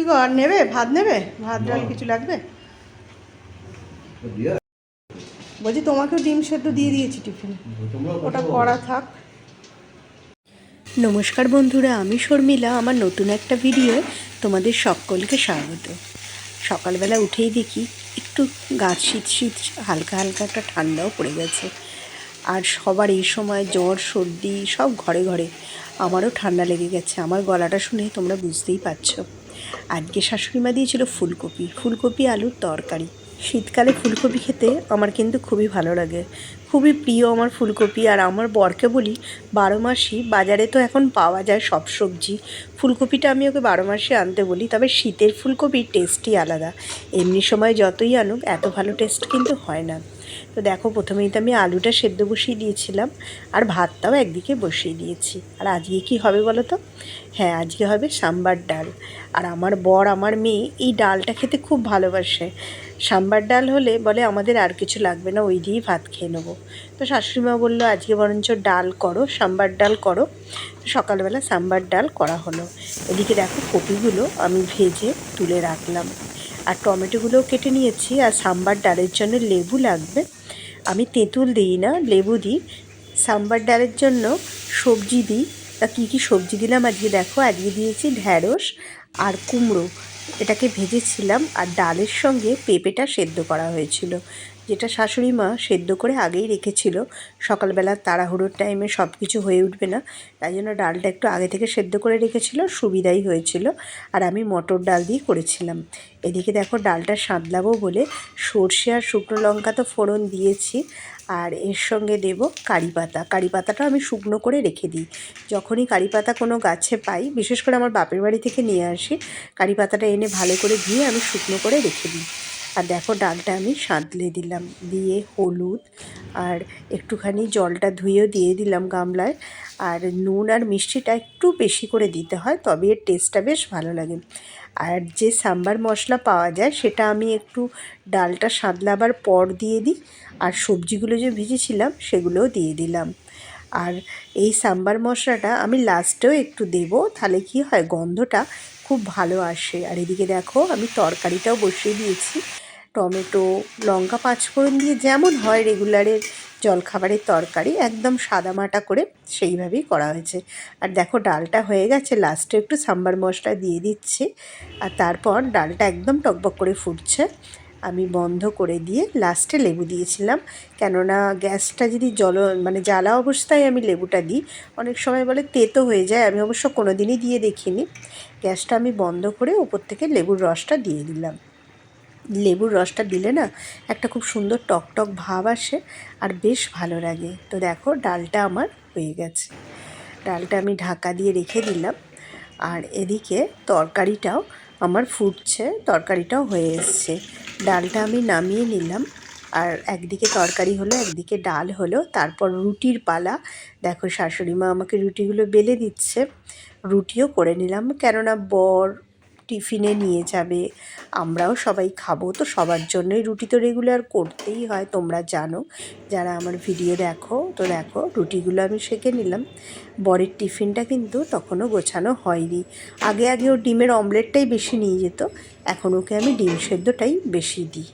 কি গো আর নেবে? ভাত নেবে? ভাত ডাল কিছু লাগবে? বলছি তোমাকেও ডিম সেদ্ধ দিয়ে দিয়েছি টিফিনে। ওটা করা থাক। নমস্কার বন্ধুরা আমি শর্মিলা আমার নতুন একটা ভিডিও তোমাদের সকলকে স্বাগত। সকালবেলা উঠেই দেখি একটু গাছ শীত শীত হালকা হালকা একটা ঠান্ডাও পড়ে গেছে। আর সবার এই সময় জ্বর সর্দি সব ঘরে ঘরে। আমারও ঠান্ডা লেগে গেছে। আমার গলাটা শুনে তোমরা বুঝতেই পারছ। আজকে শাশুড়ি মা দিয়েছিল ফুলকপি ফুলকপি আলুর তরকারি। শীতকালে ফুলকপি খেতে আমার কিন্তু খুবই ভালো লাগে। খুবই প্রিয় আমার ফুলকপি আর আমার বরকে বলি, বারো মাসই বাজারে তো এখন পাওয়া যায় সব সবজি। ফুলকপিটা আমি ওকে বারো মাসে আনতে বলি, তবে শীতের ফুলকপির টেস্টই আলাদা। এমনি সময় যতই আনুক, এত ভালো টেস্ট কিন্তু হয় না। তো দেখো, প্রথমেই তো আমি আলুটা সেদ্ধ বসিয়ে দিয়েছিলাম, আর ভাতটাও একদিকে বসিয়ে দিয়েছি। আর আজকে কি হবে বলো তো? হ্যাঁ আজকে হবে সাম্বার ডাল। আর আমার বর, আমার মেয়ে এই ডালটা খেতে খুব ভালোবাসে। সাম্বার ডাল হলে বলে, আমাদের আর কিছু লাগবে না, ওই দিয়েই ভাত খেয়ে নেব। তো শাশুড়িমা বলল, আজকে বরঞ্চ ডাল করো, সাম্বার ডাল করো। সকালবেলা সাম্বার ডাল করা হলো। এদিকে দেখো কপিগুলো আমি ভেজে তুলে রাখলাম। আর টমেটোগুলোও কেটে নিয়েছি আর সাম্বার ডালের জন্য লেবু লাগবে। আমি তেঁতুল দিই না, লেবু দিই। সাম্বার ডালের জন্য সবজি দিই। তা কী কী সবজি দিলাম আজকে দেখো? আজকে দিয়েছি ঢ্যাঁড়স আর কুমড়ো। এটাকে ভেজেছিলাম আর ডালের সঙ্গে পেঁপেটা সেদ্ধ করা হয়েছিল। যেটা শাশুড়ি মা সেদ্ধ করে আগেই রেখেছিল, সকালবেলা তাড়াহুড়োর টাইমে সব কিছু হয়ে উঠবে না, তাই জন্য ডালটা একটু আগে থেকে সেদ্ধ করে রেখেছিল, সুবিধাই হয়েছিল, আর আমি মটর ডাল দিয়ে করেছিলাম। এদিকে দেখো ডালটা সাঁতলাবো বলে সর্ষে আর শুকনো লঙ্কা তো ফোড়ন দিয়েছি, আর এর সঙ্গে দেব কারি পাতা। কারি আমি শুকনো করে রেখে দিই। যখনই কারি পাতা কোনো গাছে পাই, বিশেষ করে আমার বাপের বাড়ি থেকে নিয়ে আসি, কারি পাতাটা এনে ভালো করে ধুয়ে আমি শুকনো করে রেখে দিই। আর দেখো ডালটা আমি সাঁতলে দিলাম, দিয়ে হলুদ আর একটুখানি জলটা ধুয়েও দিয়ে দিলাম গামলায়। আর নুন আর মিষ্টিটা একটু বেশি করে দিতে হয়, তবে এর টেস্টটা বেশ ভালো লাগে। আর যে সাম্বার মশলা পাওয়া যায়, সেটা আমি একটু ডালটা সাঁতলাবার পর দিয়ে দিই, আর সবজিগুলো যে ভেজেছিলাম, সেগুলোও দিয়ে দিলাম। আর এই সাম্বার মশলাটা আমি লাস্টেও একটু দেবো, তাহলে কি হয়, গন্ধটা খুব ভালো আসে। আর এদিকে দেখো, আমি তরকারিটাও বসিয়ে দিয়েছি। টমেটো, লঙ্কা, পাঁচফোড়ন দিয়ে যেমন হয় রেগুলারের জলখাবারের তরকারি, একদম সাদামাটা করে সেইভাবেই করা হয়েছে। আর দেখো, ডালটা হয়ে গেছে লাস্টে একটু সাম্বার মশলা দিয়ে দিচ্ছি। আর তারপর ডালটা একদম টকবক করে ফুটছে। আমি বন্ধ করে দিয়ে লাস্টে লেবু দিয়েছিলাম। কেননা গ্যাসটা যদি জল মানে জ্বালা অবস্থায় আমি লেবুটা দিই, অনেক সময় বলে তেতো হয়ে যায়, আমি অবশ্য কোনো দিনই দিয়ে দেখিনি। গ্যাসটা আমি বন্ধ করে ওপর থেকে লেবুর রসটা দিয়ে দিলাম। লেবুর রসটা দিলে না একটা খুব সুন্দর টক টক ভাব আসে আর বেশ ভালো লাগে। তো দেখো ডালটা আমার হয়ে গেছে। ডালটা আমি ঢাকা দিয়ে রেখে দিলাম। আর এদিকে তরকারিটাও আমার ফুটছে, তরকারিটাও হয়ে এসছে। ডালটা আমি নামিয়ে নিলাম। আর একদিকে তরকারি হলো, একদিকে ডাল হলো। তারপর রুটির পালা। দেখো শাশুড়ি মা আমাকে রুটিগুলো বেলে দিচ্ছে। রুটিও করে নিলাম। কেননা বর টিফিনে নিয়ে যাবে। আমরাও সবাই খাব। তো সবার জন্যই রুটি তো রেগুলার করতেই হয়, তোমরা জানো। যারা আমার ভিডিও দেখো, তো দেখো, রুটিগুলো আমি সেঁকে নিলাম। বরের টিফিনটা কিন্তু তখনও গোছানো হয়নি। আগে আগে ও ডিমের অমলেটটাই বেশি নিয়ে যেত, এখন ওকে আমি ডিম সেদ্ধটাই বেশি দিই।